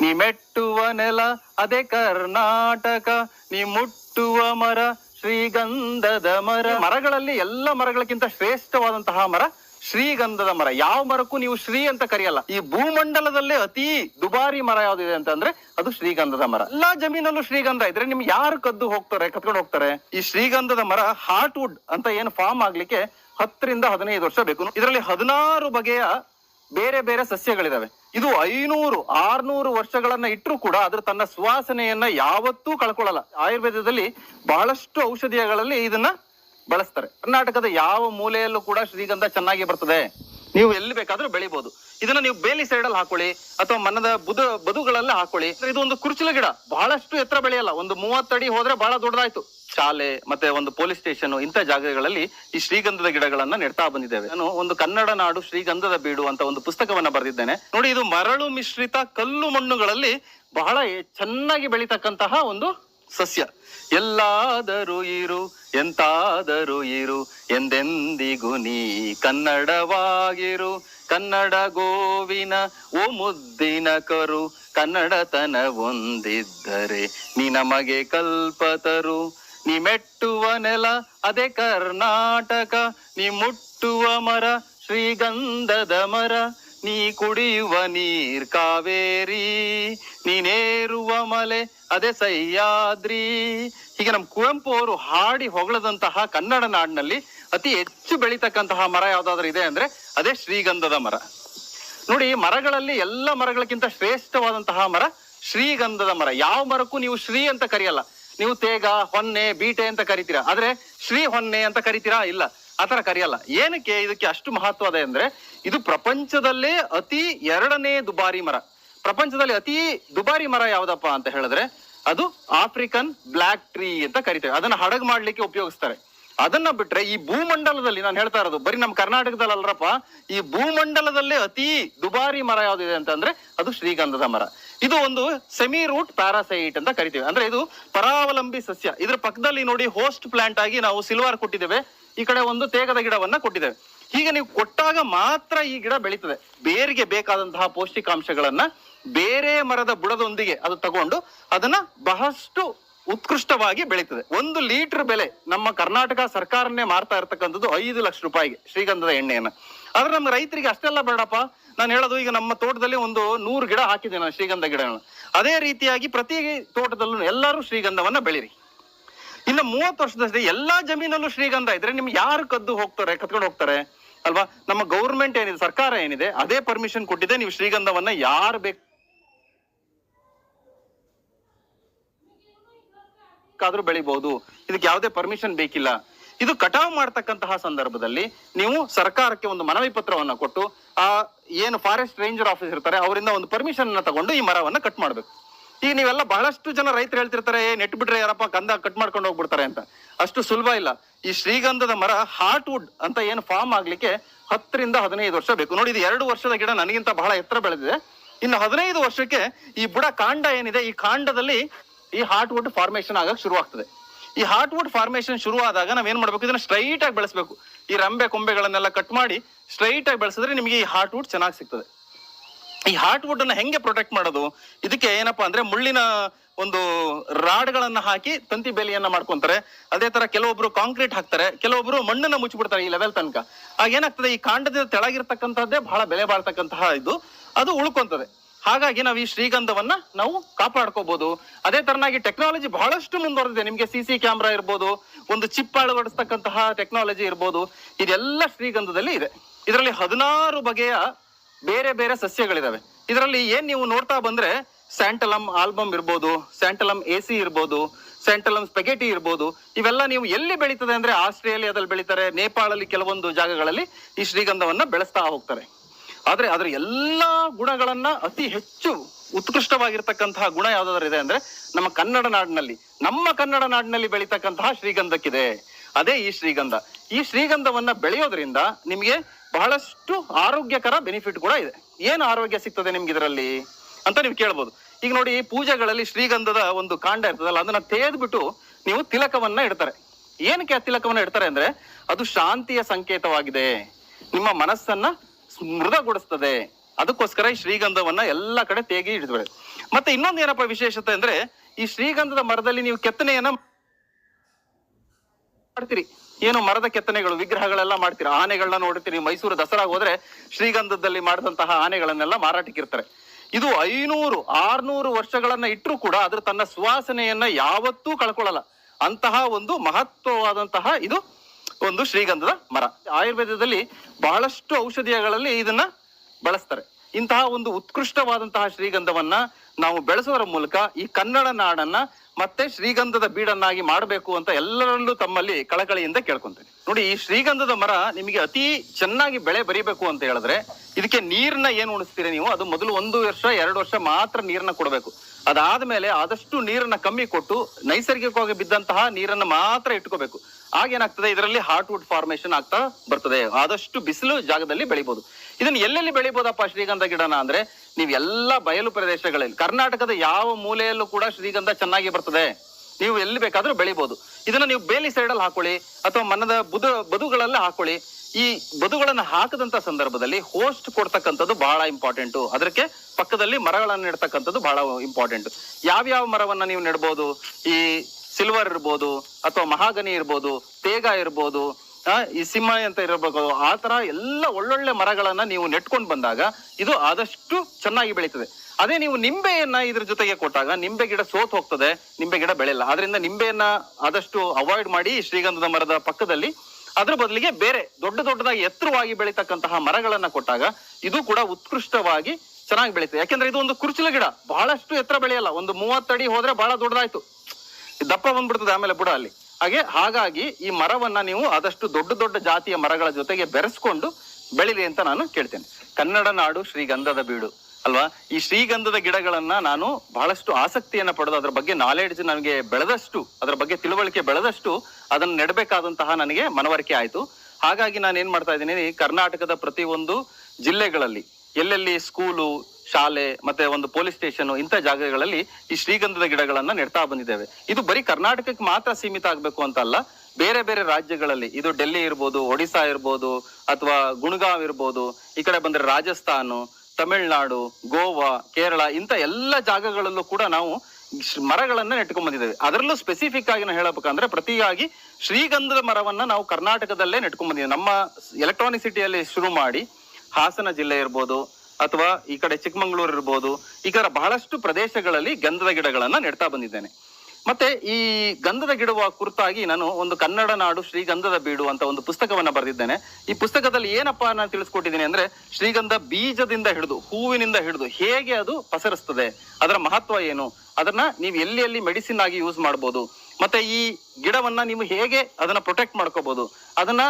ನೀ ಮೆಟ್ಟುವ ನೆಲ, ಅದೇ ಕರ್ನಾಟಕ. ನೀ ಮುಟ್ಟುವ ಮರ, ಶ್ರೀಗಂಧದ ಮರ. ಮರಗಳಲ್ಲಿ ಎಲ್ಲ ಮರಗಳಕ್ಕಿಂತ ಶ್ರೇಷ್ಠವಾದಂತಹ ಮರ ಶ್ರೀಗಂಧದ ಮರ. ಯಾವ ಮರಕ್ಕೂ ನೀವು ಶ್ರೀ ಅಂತ ಕರೆಯಲ್ಲ. ಈ ಭೂಮಂಡಲದಲ್ಲೇ ಅತಿ ದುಬಾರಿ ಮರ ಯಾವ್ದಿದೆ ಅಂತಂದ್ರೆ ಅದು ಶ್ರೀಗಂಧದ ಮರ. ಎಲ್ಲಾ ಜಮೀನಲ್ಲೂ ಶ್ರೀಗಂಧ ಇದ್ರೆ ನಿಮ್ಗೆ ಯಾರು ಕದ್ದು ಹೋಗ್ತಾರೆ, ಕತ್ಕೊಂಡು ಹೋಗ್ತಾರೆ? ಈ ಶ್ರೀಗಂಧದ ಮರ ಹಾರ್ಟ್ ವುಡ್ ಅಂತ ಏನು ಫಾರ್ಮ್ ಆಗ್ಲಿಕ್ಕೆ ಹತ್ತರಿಂದ ಹದಿನೈದು ವರ್ಷ ಬೇಕು. ಇದರಲ್ಲಿ ಹದಿನಾರು ಬಗೆಯ ಬೇರೆ ಬೇರೆ ಸಸ್ಯಗಳಿದಾವೆ. ಇದು ಐನೂರು, ಆರ್ನೂರು ವರ್ಷಗಳನ್ನ ಇಟ್ಟರೂ ಕೂಡ ಅದ್ರ ತನ್ನ ಸುವಾಸನೆಯನ್ನ ಯಾವತ್ತೂ ಕಳ್ಕೊಳ್ಳಲ್ಲ. ಆಯುರ್ವೇದದಲ್ಲಿ ಬಹಳಷ್ಟು ಔಷಧಿಯಗಳಲ್ಲಿ ಇದನ್ನ ಬಳಸ್ತಾರೆ. ಕರ್ನಾಟಕದ ಯಾವ ಮೂಲೆಯಲ್ಲೂ ಕೂಡ ಶ್ರೀಗಂಧ ಚೆನ್ನಾಗಿ ಬರ್ತದೆ. ನೀವು ಎಲ್ಲಿ ಬೇಕಾದ್ರೂ ಬೆಳಿಬಹುದು ಇದನ್ನ ನೀವು ಬೇಲಿ ಸೈಡ್ ಅಲ್ಲಿ ಹಾಕೊಳ್ಳಿ, ಅಥವಾ ಮನದ ಬುದ, ಬದುಗಳಲ್ಲಿ ಹಾಕೊಳ್ಳಿ. ಇದು ಒಂದು ಕುರ್ಚಲ ಗಿಡ. ಬಹಳಷ್ಟು ಎತ್ತರ ಬೆಳೆಯಲ್ಲ. ಒಂದು ಮೂವತ್ತಡಿ ಹೋದ್ರೆ ಬಹಳ ದೊಡ್ಡದಾಯ್ತು. ಶಾಲೆ, ಮತ್ತೆ ಒಂದು ಪೊಲೀಸ್ ಸ್ಟೇಷನ್, ಇಂಥ ಜಾಗಗಳಲ್ಲಿ ಈ ಶ್ರೀಗಂಧದ ಗಿಡಗಳನ್ನ ನೆಡ್ತಾ ಬಂದಿದ್ದೇವೆ. ನಾನು ಒಂದು ಕನ್ನಡ ನಾಡು ಶ್ರೀಗಂಧದ ಬೀಡು ಅಂತ ಒಂದು ಪುಸ್ತಕವನ್ನ ಬರೆದಿದ್ದೇನೆ. ನೋಡಿ, ಇದು ಮರಳು ಮಿಶ್ರಿತ ಕಲ್ಲು ಮಣ್ಣುಗಳಲ್ಲಿ ಬಹಳ ಚೆನ್ನಾಗಿ ಬೆಳೀತಕ್ಕಂತಹ ಒಂದು ಸಸ್ಯ. ಎಲ್ಲಾದರೂ ಇರು, ಎಂತಾದರೂ ಇರು, ಎಂದೆಂದಿಗೂ ನೀ ಕನ್ನಡವಾಗಿರು. ಕನ್ನಡ ಗೋವಿನ ಓ ಮುದ್ದಿನ ಕರು ಕನ್ನಡತನ ಒಂದಿದ್ದರೆ ನೀ ನಮಗೆ ಕಲ್ಪತರು ನೀ ಮೆಟ್ಟುವ ನೆಲ, ಅದೇ ಕರ್ನಾಟಕ. ನೀ ಮುಟ್ಟುವ ಮರ, ಶ್ರೀಗಂಧದ ಮರ. ನೀ ಕುಡಿಯುವ ನೀರ್ ಕಾವೇರಿ ನೀನೇರುವ ಮಲೆ ಅದೇ ಸಹ್ಯಾದ್ರಿ. ಹೀಗೆ ನಮ್ಮ ಕುವೆಂಪು ಅವರು ಹಾಡಿ ಹೊಗಳದಂತಹ ಕನ್ನಡ ನಾಡಿನಲ್ಲಿ ಅತಿ ಹೆಚ್ಚು ಬೆಳೀತಕ್ಕಂತಹ ಮರ ಯಾವ್ದಾದ್ರು ಇದೆ ಅಂದ್ರೆ ಅದೇ ಶ್ರೀಗಂಧದ ಮರ. ನೋಡಿ ಮರಗಳಲ್ಲಿ ಎಲ್ಲ ಮರಗಳಕ್ಕಿಂತ ಶ್ರೇಷ್ಠವಾದಂತಹ ಮರ ಶ್ರೀಗಂಧದ ಮರ. ಯಾವ ಮರಕ್ಕೂ ನೀವು ಶ್ರೀ ಅಂತ ಕರೆಯಲ್ಲ. ನೀವು ತೇಗ, ಹೊನ್ನೆ, ಬೀಟೆ ಅಂತ ಕರಿತೀರಾ. ಆದ್ರೆ ಶ್ರೀ ಹೊನ್ನೆ ಅಂತ ಕರಿತೀರಾ? ಇಲ್ಲ. ಆತರ ಕರೆಯಲ್ಲ. ಏನಕ್ಕೆ ಇದಕ್ಕೆ ಅಷ್ಟು ಮಹತ್ವ ಅದೇ ಅಂದ್ರೆ, ಇದು ಪ್ರಪಂಚದಲ್ಲೇ ಅತಿ ಎರಡನೇ ದುಬಾರಿ ಮರ. ಪ್ರಪಂಚದಲ್ಲಿ ಅತಿ ದುಬಾರಿ ಮರ ಯಾವ್ದಪ್ಪ ಅಂತ ಹೇಳಿದ್ರೆ, ಅದು ಆಫ್ರಿಕನ್ ಬ್ಲಾಕ್ ಟ್ರೀ ಅಂತ ಕರಿತೇವೆ. ಅದನ್ನ ಹಡಗು ಮಾಡ್ಲಿಕ್ಕೆ ಉಪಯೋಗಿಸ್ತಾರೆ. ಅದನ್ನ ಬಿಟ್ರೆ ಈ ಭೂಮಂಡಲದಲ್ಲಿ ನಾನು ಹೇಳ್ತಾ ಇರೋದು, ಬರೀ ನಮ್ಮ ಕರ್ನಾಟಕದಲ್ಲಿ ಅಲ್ರಪ್ಪ ಈ ಭೂಮಂಡಲದಲ್ಲೇ ಅತಿ ದುಬಾರಿ ಮರ ಯಾವ್ದಿದೆ ಅಂತಂದ್ರೆ, ಅದು ಶ್ರೀಗಂಧದ ಮರ. ಇದು ಒಂದು ಸೆಮಿ ರೂಟ್ ಪ್ಯಾರಾಸೈಟ್ ಅಂತ ಕರಿತೀವಿ. ಅಂದ್ರೆ ಇದು ಪರಾವಲಂಬಿ ಸಸ್ಯ. ಇದ್ರ ಪಕ್ಕದಲ್ಲಿ ನೋಡಿ ಹೋಸ್ಟ್ ಪ್ಲಾಂಟ್ ಆಗಿ ನಾವು ಸಿಲ್ವಾರ್ ಕೊಟ್ಟಿದ್ದೇವೆ. ಈ ಕಡೆ ಒಂದು ತೇಗದ ಗಿಡವನ್ನ ಕೊಟ್ಟಿದ್ದೇವೆ ಹೀಗೆ ನೀವು ಕೊಟ್ಟಾಗ ಮಾತ್ರ ಈ ಗಿಡ ಬೆಳೀತದೆ. ಬೇರಿಗೆ ಬೇಕಾದಂತಹ ಪೌಷ್ಟಿಕಾಂಶಗಳನ್ನ ಬೇರೆ ಮರದ ಬುಡದೊಂದಿಗೆ ಅದು ತಗೊಂಡು ಅದನ್ನ ಬಹಳಷ್ಟು ಉತ್ಕೃಷ್ಟವಾಗಿ ಬೆಳೀತದೆ. ಒಂದು ಲೀಟರ್ ಬೆಲೆ ನಮ್ಮ ಕರ್ನಾಟಕ ಸರ್ಕಾರನೇ ಮಾರ್ತಾ ಇರ್ತಕ್ಕಂಥದ್ದು ಐದು ಲಕ್ಷ ರೂಪಾಯಿಗೆ ಶ್ರೀಗಂಧದ ಎಣ್ಣೆಯನ್ನ. ಆದ್ರೆ ನಮ್ಮ ರೈತರಿಗೆ ಅಷ್ಟೆಲ್ಲ ಬೇಡಪ್ಪ. ನಾನು ಹೇಳೋದು ಈಗ ನಮ್ಮ ತೋಟದಲ್ಲಿ ಒಂದು ನೂರು ಗಿಡ ಹಾಕಿದ್ದೇನೆ ಶ್ರೀಗಂಧ ಗಿಡಗಳನ್ನ ಅದೇ ರೀತಿಯಾಗಿ ಪ್ರತಿ ತೋಟದಲ್ಲೂ ಎಲ್ಲರೂ ಶ್ರೀಗಂಧವನ್ನ ಬೆಳೀರಿ. ಇನ್ನು ಮೂವತ್ತು ವರ್ಷದಷ್ಟೇ ಎಲ್ಲಾ ಜಮೀನಲ್ಲೂ ಶ್ರೀಗಂಧ ಇದ್ರೆ ನಿಮ್ಗೆ ಯಾರು ಕದ್ದು ಹೋಗ್ತಾರೆ, ಕತ್ಕೊಂಡು ಹೋಗ್ತಾರೆ? ಅಲ್ವಾ? ನಮ್ಮ ಗೌರ್ಮೆಂಟ್ ಏನಿದೆ, ಸರ್ಕಾರ ಏನಿದೆ, ಅದೇ ಪರ್ಮಿಷನ್ ಕೊಟ್ಟಿದೆ ನೀವು ಶ್ರೀಗಂಧವನ್ನ ಯಾರು ಬೇಕಾದ್ರೂ ಬೆಳಿಬಹುದು ಇದಕ್ಕೆ ಯಾವುದೇ ಪರ್ಮಿಷನ್ ಬೇಕಿಲ್ಲ. ಇದು ಕಟಾವ್ ಮಾಡ್ತಕ್ಕಂತಹ ಸಂದರ್ಭದಲ್ಲಿ ನೀವು ಸರ್ಕಾರಕ್ಕೆ ಒಂದು ಮನವಿ ಪತ್ರವನ್ನ ಕೊಟ್ಟು, ಆ, ಏನು ಫಾರೆಸ್ಟ್ ರೇಂಜರ್ ಆಫೀಸ್ ಇರ್ತಾರೆ, ಅವರಿಂದ ಒಂದು ಪರ್ಮಿಷನ್ ತಗೊಂಡು ಈ ಮರವನ್ನ ಕಟ್ ಮಾಡ್ಬೇಕು. ಈಗ ನೀವೆಲ್ಲ ಬಹಳಷ್ಟು ಜನ ರೈತರು ಹೇಳ್ತಿರ್ತಾರೆ "ಏ, ನೆಟ್ ಬಿಟ್ರೆ ಯಾರಪ್ಪ ಗಂಧ ಕಟ್ ಮಾಡ್ಕೊಂಡು ಹೋಗ್ಬಿಡ್ತಾರೆ ಅಂತ. ಅಷ್ಟು ಸುಲಭ ಇಲ್ಲ. ಈ ಶ್ರೀಗಂಧದ ಮರ ಹಾರ್ಟ್ ವುಡ್ ಅಂತ ಏನು ಫಾರ್ಮ್ ಆಗ್ಲಿಕ್ಕೆ ಹತ್ತರಿಂದ ಹದಿನೈದು ವರ್ಷ ಬೇಕು. ನೋಡಿ ಇದು ಎರಡು ವರ್ಷದ ಗಿಡ ನನಗಿಂತ ಬಹಳ ಎತ್ತರ ಬೆಳೆದಿದೆ. ಇನ್ನು ಹದಿನೈದು ವರ್ಷಕ್ಕೆ ಈ ಬುಡ ಕಾಂಡ ಏನಿದೆ ಈ ಕಾಂಡದಲ್ಲಿ ಈ ಹಾರ್ಟ್ ವುಡ್ ಫಾರ್ಮೇಶನ್ ಆಗಕ್ಕೆ ಶುರುವಾಗ್ತದೆ. ಈ ಹಾರ್ಟ್ ವುಡ್ ಫಾರ್ಮೇಶನ್ ಶುರು ಆದಾಗ ನಾವೇನ್ ಮಾಡ್ಬೇಕು? ಇದನ್ನ ಸ್ಟ್ರೈಟ್ ಆಗಿ ಬೆಳೆಸಬೇಕು. ಈ ರಂಬೆ ಕೊಂಬೆಗಳನ್ನೆಲ್ಲ ಕಟ್ ಮಾಡಿ ಸ್ಟ್ರೈಟ್ ಆಗಿ ಬೆಳೆಸಿದ್ರೆ ನಿಮಗೆ ಈ ಹಾರ್ಟ್ ವುಡ್ ಚೆನ್ನಾಗಿ ಸಿಗ್ತದೆ. ಈ ಹಾರ್ಟ್ ವುಡ್ ಅನ್ನ ಹೆಂಗೆ ಪ್ರೊಟೆಕ್ಟ್ ಮಾಡೋದು? ಇದಕ್ಕೆ ಏನಪ್ಪಾ ಅಂದ್ರೆ ಮುಳ್ಳಿನ ಒಂದು ರಾಡ್ಗಳನ್ನ ಹಾಕಿ ತಂತಿ ಬೇಲಿಯನ್ನ ಮಾಡ್ಕೊಂತಾರೆ. ಅದೇ ತರ ಕೆಲವೊಬ್ರು ಕಾಂಕ್ರೀಟ್ ಹಾಕ್ತಾರೆ. ಕೆಲವೊಬ್ರು ಮಣ್ಣನ್ನ ಮುಚ್ಚಿಬಿಡ್ತಾರೆ ಈ ಲೆವೆಲ್ ತನಕ. ಆಗ ಏನಾಗ್ತದೆ? ಈ ಕಾಂಡದ ತೆಳಗಿರ್ತಕ್ಕಂಥದ್ದೇ ಬಹಳ ಬೆಲೆ ಬಾಳ್ತಕ್ಕಂತಹ ಇದು. ಅದು ಉಳ್ಕೊಂತದೆ. ಹಾಗಾಗಿ ನಾವು ಈ ಶ್ರೀಗಂಧವನ್ನ ನಾವು ಕಾಪಾಡ್ಕೋಬಹುದು ಅದೇ ತರನಾಗಿ ಟೆಕ್ನಾಲಜಿ ಬಹಳಷ್ಟು ಮುಂದುವರೆದಿದೆ. ನಿಮ್ಗೆ ಸಿ ಸಿ ಕ್ಯಾಮ್ರಾ ಇರ್ಬೋದು, ಒಂದು ಚಿಪ್ ಅಳವಡಿಸ್ತಕ್ಕಂತಹ ಟೆಕ್ನಾಲಜಿ ಇರ್ಬೋದು. ಇದೆಲ್ಲ ಶ್ರೀಗಂಧದಲ್ಲಿ ಇದೆ. ಇದರಲ್ಲಿ ಹದಿನಾರು ಬಗೆಯ ಬೇರೆ ಬೇರೆ ಸಸ್ಯಗಳಿದಾವೆ. ಇದರಲ್ಲಿ ಏನ್ ನೀವು ನೋಡ್ತಾ ಬಂದ್ರೆ ಸ್ಯಾಂಟಲಮ್ ಆಲ್ಬಮ್ ಇರ್ಬೋದು, ಸ್ಯಾಂಟಲಮ್ ಎ ಸಿ ಇರ್ಬೋದು, ಸ್ಯಾಂಟಲಮ್ ಸ್ಪೆಗೆಟಿ ಇರ್ಬೋದು, ಇವೆಲ್ಲ ನೀವು ಎಲ್ಲಿ ಬೆಳೀತದೆ ಅಂದ್ರೆ ಆಸ್ಟ್ರೇಲಿಯಾದಲ್ಲಿ ಬೆಳೀತಾರೆ, ನೇಪಾಳಲ್ಲಿ ಕೆಲವೊಂದು ಜಾಗಗಳಲ್ಲಿ ಈ ಶ್ರೀಗಂಧವನ್ನ ಬೆಳೆಸ್ತಾ ಹೋಗ್ತಾರೆ. ಆದ್ರೆ ಅದರ ಎಲ್ಲಾ ಗುಣಗಳನ್ನ ಅತಿ ಹೆಚ್ಚು ಉತ್ಕೃಷ್ಟವಾಗಿರ್ತಕ್ಕಂತಹ ಗುಣ ಯಾವ್ದಾದ್ರು ಇದೆ ಅಂದ್ರೆ ನಮ್ಮ ಕನ್ನಡ ನಾಡಿನಲ್ಲಿ, ನಮ್ಮ ಕನ್ನಡ ನಾಡಿನಲ್ಲಿ ಬೆಳೀತಕ್ಕಂತಹ ಶ್ರೀಗಂಧಕ್ಕಿದೆ. ಅದೇ ಈ ಶ್ರೀಗಂಧ. ಈ ಶ್ರೀಗಂಧವನ್ನ ಬೆಳೆಯೋದ್ರಿಂದ ನಿಮಗೆ ಬಹಳಷ್ಟು ಆರೋಗ್ಯಕರ ಬೆನಿಫಿಟ್ ಕೂಡ ಇದೆ. ಏನು ಆರೋಗ್ಯ ಸಿಗ್ತದೆ ನಿಮ್ಗೆ ಇದರಲ್ಲಿ? ಅಂತ ನೀವು ಕೇಳ್ಬೋದು. ಈಗ ನೋಡಿ, ಪೂಜೆಗಳಲ್ಲಿ ಶ್ರೀಗಂಧದ ಒಂದು ಕಾಂಡ ಇರ್ತದಲ್ಲ, ಅದನ್ನ ತೆಗೆದ್ಬಿಟ್ಟು ನೀವು ತಿಲಕವನ್ನ ಇಡ್ತಾರೆ. ಏನಕ್ಕೆ ಆ ತಿಲಕವನ್ನ ಇಡ್ತಾರೆ ಅಂದ್ರೆ, ಅದು ಶಾಂತಿಯ ಸಂಕೇತವಾಗಿದೆ. ನಿಮ್ಮ ಮನಸ್ಸನ್ನ ಸ್ಮೃತಗೊಳಿಸ್ತದೆ ಅದಕ್ಕೋಸ್ಕರ ಈ ಶ್ರೀಗಂಧವನ್ನ ಎಲ್ಲ ಕಡೆ ತೇಗಿ ಹಿಡಿದ್ಬಿಡ. ಮತ್ತೆ ಇನ್ನೊಂದು ಏನಪ್ಪ ವಿಶೇಷತೆ ಅಂದ್ರೆ, ಈ ಶ್ರೀಗಂಧದ ಮರದಲ್ಲಿ ನೀವು ಕೆತ್ತನೆಯನ್ನ ಮಾಡ್ತೀರಿ. ಏನು ಮರದ ಕೆತ್ತನೆಗಳು, ವಿಗ್ರಹಗಳೆಲ್ಲ ಮಾಡ್ತೀರಾ? ಆನೆಗಳನ್ನ ನೋಡ್ತೀರಿ ಮೈಸೂರು ದಸರಾಗ ಹೋದ್ರೆ ಶ್ರೀಗಂಧದಲ್ಲಿ ಮಾಡಿದಂತಹ ಆನೆಗಳನ್ನೆಲ್ಲ ಮಾರಾಟಕ್ಕೆ ಇರ್ತಾರೆ. ಇದು ಐನೂರು, ಆರ್ನೂರು ವರ್ಷಗಳನ್ನ ಇಟ್ಟರೂ ಕೂಡ ಅದ್ರ ತನ್ನ ಸುವಾಸನೆಯನ್ನ ಯಾವತ್ತೂ ಕಳ್ಕೊಳ್ಳಲ್ಲ. ಅಂತಹ ಒಂದು ಮಹತ್ವವಾದಂತಹ ಇದು ಒಂದು ಶ್ರೀಗಂಧದ ಮರ. ಆಯುರ್ವೇದದಲ್ಲಿ ಬಹಳಷ್ಟು ಔಷಧಿಯಗಳಲ್ಲಿ ಇದನ್ನ ಬಳಸ್ತಾರೆ. ಇಂತಹ ಒಂದು ಉತ್ಕೃಷ್ಟವಾದಂತಹ ಶ್ರೀಗಂಧವನ್ನ ನಾವು ಬೆಳೆಸೋದ್ರ ಮೂಲಕ ಈ ಕನ್ನಡ ನಾಡನ್ನ ಮತ್ತೆ ಶ್ರೀಗಂಧದ ಬೀಡನ್ನಾಗಿ ಮಾಡಬೇಕು ಅಂತ ಎಲ್ಲರಲ್ಲೂ ತಮ್ಮಲ್ಲಿ ಕಳಕಳಿಯಿಂದ ಕೇಳ್ಕೊಂತೇನೆ. ನೋಡಿ, ಈ ಶ್ರೀಗಂಧದ ಮರ ನಿಮಗೆ ಅತಿ ಚೆನ್ನಾಗಿ ಬೆಳೆ ಬರಿಬೇಕು ಅಂತ ಹೇಳಿದ್ರೆ ಇದಕ್ಕೆ ನೀರನ್ನ ಏನು ಉಣಿಸ್ತೀರಿ ನೀವು? ಅದು ಮೊದಲು ಒಂದು ವರ್ಷ, ಎರಡು ವರ್ಷ ಮಾತ್ರ ನೀರನ್ನ ಕೊಡಬೇಕು. ಅದಾದ್ಮೇಲೆ ಆದಷ್ಟು ನೀರನ್ನ ಕಮ್ಮಿ ಕೊಟ್ಟು ನೈಸರ್ಗಿಕವಾಗಿ ಬಿದ್ದಂತಹ ನೀರನ್ನ ಮಾತ್ರ ಇಟ್ಕೋಬೇಕು. ಆಗೇನಾಗ್ತದೆ ಇದರಲ್ಲಿ ಹಾರ್ಟ್ವುಡ್ ಫಾರ್ಮೇಶನ್ ಆಗ್ತಾ ಬರ್ತದೆ. ಆದಷ್ಟು ಬಿಸಿಲು ಜಾಗದಲ್ಲಿ ಬೆಳಿಬಹುದು ಇದನ್ನ ಎಲ್ಲೆಲ್ಲಿ ಬೆಳಿಬೋದಪ್ಪ ಶ್ರೀಗಂಧ ಗಿಡನ ಅಂದ್ರೆ ನೀವು ಎಲ್ಲ ಬಯಲು ಪ್ರದೇಶಗಳಲ್ಲಿ, ಕರ್ನಾಟಕದ ಯಾವ ಮೂಲೆಯಲ್ಲೂ ಕೂಡ ಶ್ರೀಗಂಧ ಚೆನ್ನಾಗಿ ಬರ್ತದೆ. ನೀವು ಎಲ್ಲಿ ಬೇಕಾದ್ರೂ ಬೆಳಿಬಹುದು ಇದನ್ನ ನೀವು ಬೇಲಿ ಸೈಡ್ ಅಲ್ಲಿ ಹಾಕೊಳ್ಳಿ, ಅಥವಾ ಮನದ ಬುದು, ಬದುಗಳಲ್ಲಿ ಹಾಕೊಳ್ಳಿ. ಈ ಬದುಗಳನ್ನು ಹಾಕದಂತ ಸಂದರ್ಭದಲ್ಲಿ ಹೋಸ್ಟ್ ಕೊಡ್ತಕ್ಕಂಥದ್ದು ಬಹಳ ಇಂಪಾರ್ಟೆಂಟ್ ಅದಕ್ಕೆ ಪಕ್ಕದಲ್ಲಿ ಮರಗಳನ್ನು ನೆಡ್ತಕ್ಕಂಥದ್ದು ಬಹಳ ಇಂಪಾರ್ಟೆಂಟ್ ಯಾವ್ಯಾವ ಮರವನ್ನ ನೀವು ನೆಡ್ಬೋದು? ಈ ಸಿಲ್ವರ್ ಇರ್ಬೋದು, ಅಥವಾ ಮಹಾಗನಿ ಇರ್ಬೋದು, ತೇಗ ಇರ್ಬೋದು ಈ ಸಿಂಹ ಅಂತ ಇರಬೇಕು. ಆ ತರ ಎಲ್ಲ ಒಳ್ಳೊಳ್ಳೆ ಮರಗಳನ್ನ ನೀವು ನೆಟ್ಕೊಂಡು ಬಂದಾಗ ಇದು ಆದಷ್ಟು ಚೆನ್ನಾಗಿ ಬೆಳೀತದೆ. ಅದೇ ನೀವು ನಿಂಬೆಯನ್ನ ಇದ್ರ ಜೊತೆಗೆ ಕೊಟ್ಟಾಗ ನಿಂಬೆ ಗಿಡ ಸೋತ್ ಹೋಗ್ತದೆ, ನಿಂಬೆ ಗಿಡ ಬೆಳೆಯಲ್ಲ. ಆದ್ರಿಂದ ನಿಂಬೆಯನ್ನ ಆದಷ್ಟು ಅವಾಯ್ಡ್ ಮಾಡಿ ಶ್ರೀಗಂಧದ ಮರದ ಪಕ್ಕದಲ್ಲಿ ಅದ್ರ ಬದಲಿಗೆ ಬೇರೆ ದೊಡ್ಡ ದೊಡ್ಡದಾಗಿ ಎತ್ತರವಾಗಿ ಬೆಳೀತಕ್ಕಂತಹ ಮರಗಳನ್ನ ಕೊಟ್ಟಾಗ ಇದು ಕೂಡ ಉತ್ಕೃಷ್ಟವಾಗಿ ಚೆನ್ನಾಗಿ ಬೆಳೀತದೆ. ಯಾಕೆಂದ್ರೆ ಇದು ಒಂದು ಕುರ್ಚಿಲ ಗಿಡ. ಬಹಳಷ್ಟು ಎತ್ತರ ಬೆಳೆಯಲ್ಲ. ಒಂದು ಮೂವತ್ತಡಿ ಹೋದ್ರೆ ಬಹಳ ದೊಡ್ಡದಾಯ್ತು. ದಪ್ಪ ಬಂದ್ಬಿಡ್ತದೆ ಆಮೇಲೆ ಬುಡ ಅಲ್ಲಿ. ಹಾಗೆ ಹಾಗಾಗಿ ಈ ಮರವನ್ನ ನೀವು ಆದಷ್ಟು ದೊಡ್ಡ ದೊಡ್ಡ ಜಾತಿಯ ಮರಗಳ ಜೊತೆಗೆ ಬೆರೆಸ್ಕೊಂಡು ಬೆಳಿಲಿ ಅಂತ ನಾನು ಕೇಳ್ತೇನೆ. ಕನ್ನಡ ನಾಡು ಶ್ರೀಗಂಧದ ಬೀಡು, ಅಲ್ವಾ? ಈ ಶ್ರೀಗಂಧದ ಗಿಡಗಳನ್ನ ನಾನು ಬಹಳಷ್ಟು ಆಸಕ್ತಿಯನ್ನ ಪಡೆದು ಅದ್ರ ಬಗ್ಗೆ ನಾಲೆಡ್ಜ್ ನನಗೆ ಬೆಳೆದಷ್ಟು, ಅದರ ಬಗ್ಗೆ ತಿಳುವಳಿಕೆ ಬೆಳೆದಷ್ಟು ಅದನ್ನು ನೆಡಬೇಕಾದಂತಹ ನನಗೆ ಮನವರಿಕೆ ಆಯಿತು. ಹಾಗಾಗಿ ನಾನು ಏನ್ ಮಾಡ್ತಾ ಇದ್ದೀನಿ ಕರ್ನಾಟಕದ ಪ್ರತಿ ಒಂದು ಜಿಲ್ಲೆಗಳಲ್ಲಿ ಎಲ್ಲೆಲ್ಲಿ ಸ್ಕೂಲು ಶಾಲೆ, ಮತ್ತೆ ಒಂದು ಪೊಲೀಸ್ ಸ್ಟೇಷನ್ ಇಂಥ ಜಾಗಗಳಲ್ಲಿ ಈ ಶ್ರೀಗಂಧದ ಗಿಡಗಳನ್ನ ನೆಡ್ತಾ ಬಂದಿದ್ದೇವೆ. ಇದು ಬರೀ ಕರ್ನಾಟಕಕ್ಕೆ ಮಾತ್ರ ಸೀಮಿತ ಆಗ್ಬೇಕು ಅಂತ ಅಲ್ಲ ಬೇರೆ ಬೇರೆ ರಾಜ್ಯಗಳಲ್ಲಿ, ಇದು ಡೆಲ್ಲಿ ಇರ್ಬೋದು ಒಡಿಶಾ ಇರ್ಬೋದು, ಅಥವಾ ಗುಣಗಾಂವ್ ಇರ್ಬೋದು, ಈ ಕಡೆ ಬಂದ್ರೆ ರಾಜಸ್ಥಾನ, ತಮಿಳ್ನಾಡು, ಗೋವಾ, ಕೇರಳ, ಇಂಥ ಎಲ್ಲ ಜಾಗಗಳಲ್ಲೂ ಕೂಡ ನಾವು ಮರಗಳನ್ನ ನೆಟ್ಕೊಂಡ್ ಬಂದಿದ್ದೇವೆ. ಅದರಲ್ಲೂ ಸ್ಪೆಸಿಫಿಕ್ ಆಗಿ ಹೇಳಬೇಕಂದ್ರೆ ಪ್ರತಿಯಾಗಿ ಶ್ರೀಗಂಧದ ಮರವನ್ನ ನಾವು ಕರ್ನಾಟಕದಲ್ಲೇ ನೆಟ್ಕೊಂಡ್ ಬಂದಿದ್ದೇವೆ. ನಮ್ಮ ಎಲೆಕ್ಟ್ರಾನಿಕ್ ಸಿಟಿಯಲ್ಲಿ ಶುರು ಮಾಡಿ ಹಾಸನ ಜಿಲ್ಲೆ ಇರ್ಬೋದು ಅಥವಾ ಈ ಕಡೆ ಚಿಕ್ಕಮಗಳೂರು ಇರ್ಬೋದು, ಈ ಕಡೆ ಬಹಳಷ್ಟು ಪ್ರದೇಶಗಳಲ್ಲಿ ಗಂಧದ ಗಿಡಗಳನ್ನ ನೆಡ್ತಾ ಬಂದಿದ್ದೇನೆ. ಮತ್ತೆ ಈ ಗಂಧದ ಗಿಡವ ಕುರಿತಾಗಿ ನಾನು ಒಂದು ಕನ್ನಡ ನಾಡು ಶ್ರೀಗಂಧದ ಬೀಡು ಅಂತ ಒಂದು ಪುಸ್ತಕವನ್ನ ಬರೆದಿದ್ದೇನೆ. ಈ ಪುಸ್ತಕದಲ್ಲಿ ಏನಪ್ಪಾ ನಾನು ತಿಳಿಸ್ಕೊಟ್ಟಿದ್ದೀನಿ ಅಂದ್ರೆ ಶ್ರೀಗಂಧ ಬೀಜದಿಂದ ಹಿಡಿದು, ಹೂವಿನಿಂದ ಹಿಡಿದು ಹೇಗೆ ಅದು ಪಸರಿಸ್ತದೆ, ಅದರ ಮಹತ್ವ ಏನು, ಅದನ್ನ ನೀವು ಎಲ್ಲಿ ಎಲ್ಲಿ ಮೆಡಿಸಿನ್ ಆಗಿ ಯೂಸ್ ಮಾಡ್ಬೋದು, ಮತ್ತೆ ಈ ಗಿಡವನ್ನ ನೀವು ಹೇಗೆ ಅದನ್ನ ಪ್ರೊಟೆಕ್ಟ್ ಮಾಡ್ಕೋಬಹುದು ಅದನ್ನ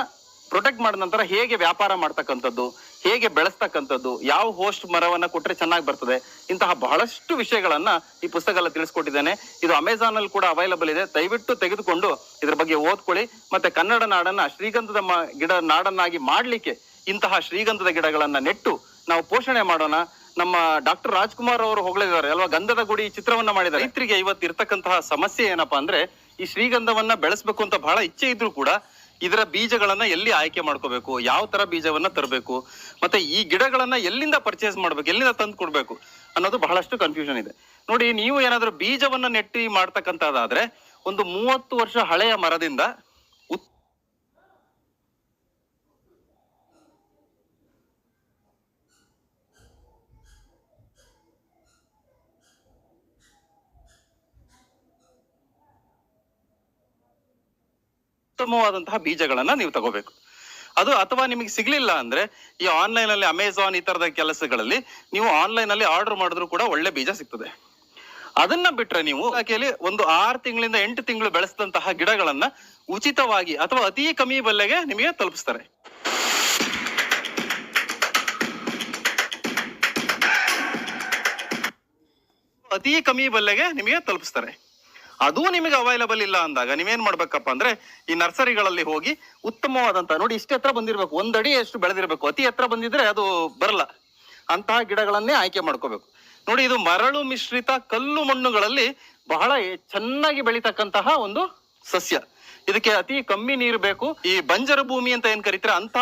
ಪ್ರೊಟೆಕ್ಟ್ ಮಾಡಿದ ನಂತರ ಹೇಗೆ ವ್ಯಾಪಾರ ಮಾಡ್ತಕ್ಕಂಥದ್ದು, ಹೇಗೆ ಬೆಳೆಸ್ತಕ್ಕಂಥದ್ದು, ಯಾವ ಹೋಸ್ಟ್ ಮರವನ್ನ ಕೊಟ್ರೆ ಚೆನ್ನಾಗಿ ಬರ್ತದೆ, ಇಂತಹ ಬಹಳಷ್ಟು ವಿಷಯಗಳನ್ನ ಈ ಪುಸ್ತಕದಲ್ಲಿ ತಿಳಿಸ್ಕೊಟ್ಟಿದ್ದೇನೆ. ಇದು ಅಮೆಝಾನ್ ಅಲ್ಲಿ ಕೂಡ ಅವೈಲಬಲ್ ಇದೆ. ದಯವಿಟ್ಟು ತೆಗೆದುಕೊಂಡು ಇದ್ರ ಬಗ್ಗೆ ಓದ್ಕೊಳ್ಳಿ. ಮತ್ತೆ ಕನ್ನಡ ನಾಡನ್ನ ಶ್ರೀಗಂಧದ ಗಿಡ ನಾಡನ್ನಾಗಿ ಮಾಡ್ಲಿಕ್ಕೆ ಇಂತಹ ಶ್ರೀಗಂಧದ ಗಿಡಗಳನ್ನ ನೆಟ್ಟು ನಾವು ಪೋಷಣೆ ಮಾಡೋಣ. ನಮ್ಮ ಡಾಕ್ಟರ್ ರಾಜ್ಕುಮಾರ್ ಅವರು ಹೊಗಳಿದ್ದಾರೆ ಅಲ್ವಾ? ಗಂಧದ ಗುಡಿ ಚಿತ್ರವನ್ನ ಮಾಡಿದ್ದಾರೆ. ರೈತರಿಗೆ ಇವತ್ತು ಇರ್ತಕ್ಕಂತಹ ಸಮಸ್ಯೆ ಏನಪ್ಪಾ ಅಂದ್ರೆ ಈ ಶ್ರೀಗಂಧವನ್ನ ಬೆಳೆಸಬೇಕು ಅಂತ ಬಹಳ ಇಚ್ಛೆ ಇದ್ರು ಕೂಡ ಇದರ ಬೀಜಗಳನ್ನ ಎಲ್ಲಿ ಆಯ್ಕೆ ಮಾಡ್ಕೋಬೇಕು? ಯಾವ ತರ ಬೀಜವನ್ನ ತರಬೇಕು? ಮತ್ತೆ ಈ ಗಿಡಗಳನ್ನ ಎಲ್ಲಿಂದ ಪರ್ಚೇಸ್ ಮಾಡ್ಬೇಕು? ಎಲ್ಲಿಂದ ತಂದು ಕೊಡ್ಬೇಕು? ಅನ್ನೋದು ಬಹಳಷ್ಟು ಕನ್ಫ್ಯೂಷನ್ ಇದೆ. ನೋಡಿ, ನೀವು ಏನಾದ್ರೂ ಬೀಜವನ್ನ ನೆಟ್ಟಿ ಮಾಡ್ತಕ್ಕಂಥದ್ದಾದ್ರೆ, ಒಂದು ಮೂವತ್ತು ವರ್ಷ ಹಳೆಯ ಮರದಿಂದ ಉತ್ತಮವಾದಂತಹ ಬೀಜಗಳನ್ನ ನೀವು ತಗೋಬೇಕು. ಅದು ಅಥವಾ ನಿಮಗೆ ಸಿಗ್ಲಿಲ್ಲ ಅಂದ್ರೆ ಈ ಆನ್ಲೈನ್ ಅಲ್ಲಿ ಅಮೆಝಾನ್ ಈ ತರದ ಕೆಲಸಗಳಲ್ಲಿ ನೀವು ಆನ್ಲೈನ್ ಅಲ್ಲಿ ಆರ್ಡರ್ ಮಾಡಿದ್ರು ಕೂಡ ಒಳ್ಳೆ ಬೀಜ ಸಿಗ್ತದೆ. ಅದನ್ನ ಬಿಟ್ರೆ ನೀವು ಆಕೆಯಲ್ಲಿ ಒಂದು ಆರು ತಿಂಗಳಿಂದ ಎಂಟು ತಿಂಗಳು ಬೆಳೆಸಿದಂತಹ ಗಿಡಗಳನ್ನ ಉಚಿತವಾಗಿ ಅಥವಾ ಅತಿ ಕಮ್ಮಿ ಬೆಲೆಗೆ ನಿಮಗೆ ತಲುಪಿಸ್ತಾರೆ. ಅತಿ ಕಮ್ಮಿ ಬೆಲೆಗೆ ನಿಮಗೆ ತಲುಪಿಸ್ತಾರೆ. ಅದು ನಿಮಗೆ ಅವೈಲಬಲ್ ಇಲ್ಲ ಅಂದಾಗ ನೀವೇನ್ ಮಾಡ್ಬೇಕಪ್ಪ ಅಂದ್ರೆ ಈ ನರ್ಸರಿಗಳಲ್ಲಿ ಹೋಗಿ ಉತ್ತಮವಾದಂತ ನೋಡಿ ಇಷ್ಟು ಎತ್ತರ ಬಂದಿರ್ಬೇಕು. ಒಂದಡಿ ಎಷ್ಟು ಬೆಳೆದಿರಬೇಕು. ಅತಿ ಎತ್ತರ ಬಂದಿದ್ರೆ ಅದು ಬರಲ್ಲ. ಅಂತಹ ಗಿಡಗಳನ್ನೇ ಆಯ್ಕೆ ಮಾಡ್ಕೋಬೇಕು. ನೋಡಿ ಇದು ಮರಳು ಮಿಶ್ರಿತ ಕಲ್ಲು ಮಣ್ಣುಗಳಲ್ಲಿ ಬಹಳ ಚೆನ್ನಾಗಿ ಬೆಳೀತಕ್ಕಂತಹ ಒಂದು ಸಸ್ಯ. ಇದಕ್ಕೆ ಅತಿ ಕಮ್ಮಿ ನೀರು ಬೇಕು. ಈ ಬಂಜರು ಭೂಮಿ ಅಂತ ಏನ್ ಕರೀತಾರೆ? ಅಂತ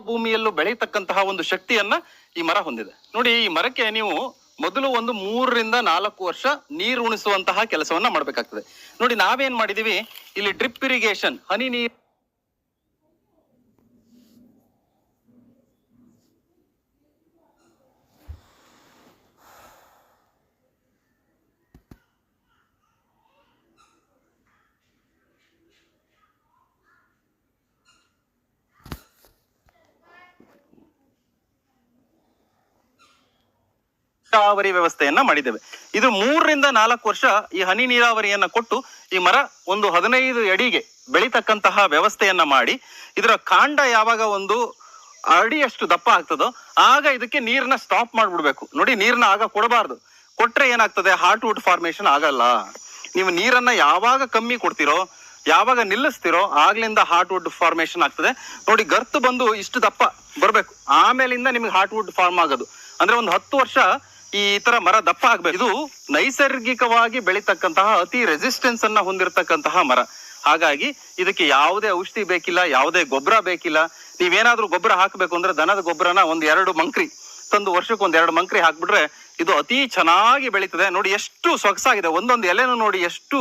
ಭೂಮಿಯಲ್ಲೂ ಬೆಳೀತಕ್ಕಂತಹ ಒಂದು ಶಕ್ತಿಯನ್ನ ಈ ಮರ ಹೊಂದಿದೆ. ನೋಡಿ, ಈ ಮರಕ್ಕೆ ನೀವು ಮೊದಲು ಒಂದು ಮೂರರಿಂದ ನಾಲ್ಕು ವರ್ಷ ನೀರು ಉಣಿಸುವಂತಹ ಕೆಲಸವನ್ನ ಮಾಡ್ಬೇಕಾಗ್ತದೆ. ನೋಡಿ, ನಾವೇನ್ ಮಾಡಿದೀವಿ? ಇಲ್ಲಿ ಡ್ರಿಪ್ ಇರಿಗೇಷನ್, ಹನಿ ನೀರ್ ನೀರಾವರಿ ವ್ಯವಸ್ಥೆಯನ್ನ ಮಾಡಿದ್ದೇವೆ. ಇದು ಮೂರರಿಂದ ನಾಲ್ಕು ವರ್ಷ ಈ ಹನಿ ನೀರಾವರಿಯನ್ನ ಕೊಟ್ಟು ಈ ಮರ ಒಂದು ಹದಿನೈದು ಅಡಿಗೆ ಬೆಳಿತಕ್ಕಂತಹ ವ್ಯವಸ್ಥೆಯನ್ನ ಮಾಡಿ, ಇದರ ಕಾಂಡ ಯಾವಾಗ ಒಂದು ಅಡಿಯಷ್ಟು ದಪ್ಪ ಆಗ್ತದೋ ಆಗ ಇದಕ್ಕೆ ನೀರನ್ನ ಸ್ಟಾಪ್ ಮಾಡ್ಬಿಡ್ಬೇಕು. ನೋಡಿ ನೀರನ್ನ ಆಗ ಕೊಡಬಾರ್ದು. ಕೊಟ್ರೆ ಏನಾಗ್ತದೆ? ಹಾರ್ಟ್ ವುಡ್ ಫಾರ್ಮೇಶನ್ ಆಗಲ್ಲ. ನೀವು ನೀರನ್ನ ಯಾವಾಗ ಕಮ್ಮಿ ಕೊಡ್ತೀರೋ, ಯಾವಾಗ ನಿಲ್ಲಿಸ್ತಿರೋ ಆಗ್ಲಿಂದ ಹಾರ್ಟ್ ವುಡ್ ಫಾರ್ಮೇಶನ್ ಆಗ್ತದೆ. ನೋಡಿ, ಗರ್ತು ಬಂದು ಇಷ್ಟು ದಪ್ಪ ಬರ್ಬೇಕು. ಆಮೇಲಿಂದ ನಿಮ್ಗೆ ಹಾರ್ಟ್ ವುಡ್ ಫಾರ್ಮ್ ಆಗೋದು. ಅಂದ್ರೆ ಒಂದು ಹತ್ತು ವರ್ಷ ಈ ತರ ಮರ ದಪ್ಪ ಆಗ್ಬೇಕು. ಇದು ನೈಸರ್ಗಿಕವಾಗಿ ಬೆಳಿತಕ್ಕಂತಹ ಅತಿ ರೆಸಿಸ್ಟೆನ್ಸ್ ಅನ್ನ ಹೊಂದಿರತಕ್ಕಂತಹ ಮರ. ಹಾಗಾಗಿ ಇದಕ್ಕೆ ಯಾವುದೇ ಔಷಧಿ ಬೇಕಿಲ್ಲ, ಯಾವುದೇ ಗೊಬ್ಬರ ಬೇಕಿಲ್ಲ. ನೀವೇನಾದ್ರೂ ಗೊಬ್ಬರ ಹಾಕಬೇಕು ಅಂದ್ರೆ ದನದ ಗೊಬ್ಬರನ ಒಂದ್ ಎರಡು ಮಂಕ್ರಿ, ತಂದು ವರ್ಷಕ್ಕೆ ಒಂದ್ ಎರಡು ಮಂಕ್ರಿ ಹಾಕ್ಬಿಟ್ರೆ ಇದು ಅತಿ ಚೆನ್ನಾಗಿ ಬೆಳೀತದೆ. ನೋಡಿ ಎಷ್ಟು ಸೊಗಸಾಗಿದೆ ಒಂದೊಂದು ಎಲೆನೂ ನೋಡಿ ಎಷ್ಟು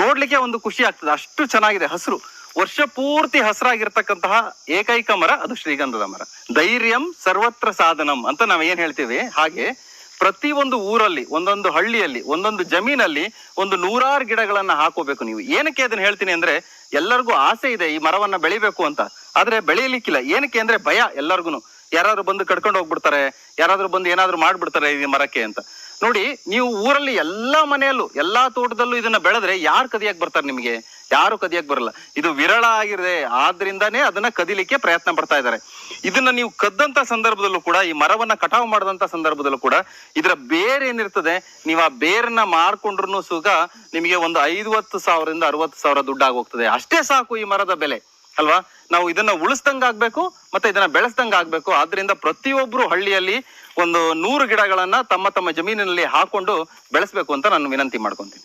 ನೋಡ್ಲಿಕ್ಕೆ ಒಂದು ಖುಷಿ ಆಗ್ತದೆ. ಅಷ್ಟು ಚೆನ್ನಾಗಿದೆ ಹಸಿರು. ವರ್ಷ ಪೂರ್ತಿ ಹಸಿರಾಗಿರ್ತಕ್ಕಂತಹ ಏಕೈಕ ಮರ ಅದು ಶ್ರೀಗಂಧದ ಮರ. ಧೈರ್ಯಂ ಸರ್ವತ್ರ ಸಾಧನಂ ಅಂತ ನಾವು ಏನ್ ಹೇಳ್ತೀವಿ? ಹಾಗೆ ಪ್ರತಿ ಒಂದು ಊರಲ್ಲಿ, ಒಂದೊಂದು ಹಳ್ಳಿಯಲ್ಲಿ, ಒಂದೊಂದು ಜಮೀನಲ್ಲಿ ಒಂದು ನೂರಾರು ಗಿಡಗಳನ್ನ ಹಾಕೋಬೇಕು ನೀವು. ಏನಕ್ಕೆ ಅದನ್ನ ಹೇಳ್ತೀನಿ ಅಂದ್ರೆ ಎಲ್ಲರಿಗೂ ಆಸೆ ಇದೆ ಈ ಮರವನ್ನ ಬೆಳಿಬೇಕು ಅಂತ. ಆದ್ರೆ ಬೆಳೀಲಿಕ್ಕಿಲ್ಲ. ಏನಕ್ಕೆ ಅಂದ್ರೆ ಭಯ ಎಲ್ಲರಿಗೂ ಯಾರಾದ್ರೂ ಬಂದು ಕಡ್ಕೊಂಡು ಹೋಗ್ಬಿಡ್ತಾರೆ, ಯಾರಾದ್ರೂ ಬಂದು ಏನಾದ್ರೂ ಮಾಡ್ಬಿಡ್ತಾರೆ ಈ ಮರಕ್ಕೆ ಅಂತ. ನೋಡಿ, ನೀವು ಊರಲ್ಲಿ ಎಲ್ಲಾ ಮನೆಯಲ್ಲೂ, ಎಲ್ಲಾ ತೋಟದಲ್ಲೂ ಇದನ್ನ ಬೆಳೆದ್ರೆ ಯಾರು ಕದಿಯಕ್ ಬರ್ತಾರೆ ನಿಮಗೆ? ಯಾರು ಕದಿಯಕ್ ಬರಲ್ಲ. ಇದು ವಿರಳ ಆಗಿದೆ. ಆದ್ರಿಂದಾನೇ ಅದನ್ನ ಕದಿಲಿಕ್ಕೆ ಪ್ರಯತ್ನ ಪಡ್ತಾ ಇದ್ದಾರೆ. ಇದನ್ನ ನೀವು ಕದ್ದಂತ ಸಂದರ್ಭದಲ್ಲೂ ಕೂಡ, ಈ ಮರವನ್ನ ಕಟಾವು ಮಾಡದಂತ ಸಂದರ್ಭದಲ್ಲೂ ಕೂಡ, ಇದರ ಬೇರ್ ಏನಿರ್ತದೆ, ನೀವು ಆ ಬೇರನ್ನ ಮಾರ್ಕೊಂಡ್ರು ಸುಗ ನಿಮಗೆ ಒಂದು ಐವತ್ತು ಸಾವಿರದಿಂದ ಅರವತ್ತು ಸಾವಿರ ದುಡ್ಡು ಆಗೋಗ್ತದೆ. ಅಷ್ಟೇ ಸಾಕು ಈ ಮರದ ಬೆಲೆ. ಅಲ್ವಾ? ನಾವು ಇದನ್ನ ಉಳಿಸ್ದಂಗ ಆಗ್ಬೇಕು ಮತ್ತೆ ಇದನ್ನ ಬೆಳೆಸ್ದಂಗ ಆಗ್ಬೇಕು. ಆದ್ರಿಂದ ಪ್ರತಿಯೊಬ್ರು ಹಳ್ಳಿಯಲ್ಲಿ ಒಂದು ನೂರು ಗಿಡಗಳನ್ನ ತಮ್ಮ ತಮ್ಮ ಜಮೀನಿನಲ್ಲಿ ಹಾಕೊಂಡು ಬೆಳೆಸ್ಬೇಕು ಅಂತ ನಾನು ವಿನಂತಿ ಮಾಡ್ಕೊಂತೀನಿ.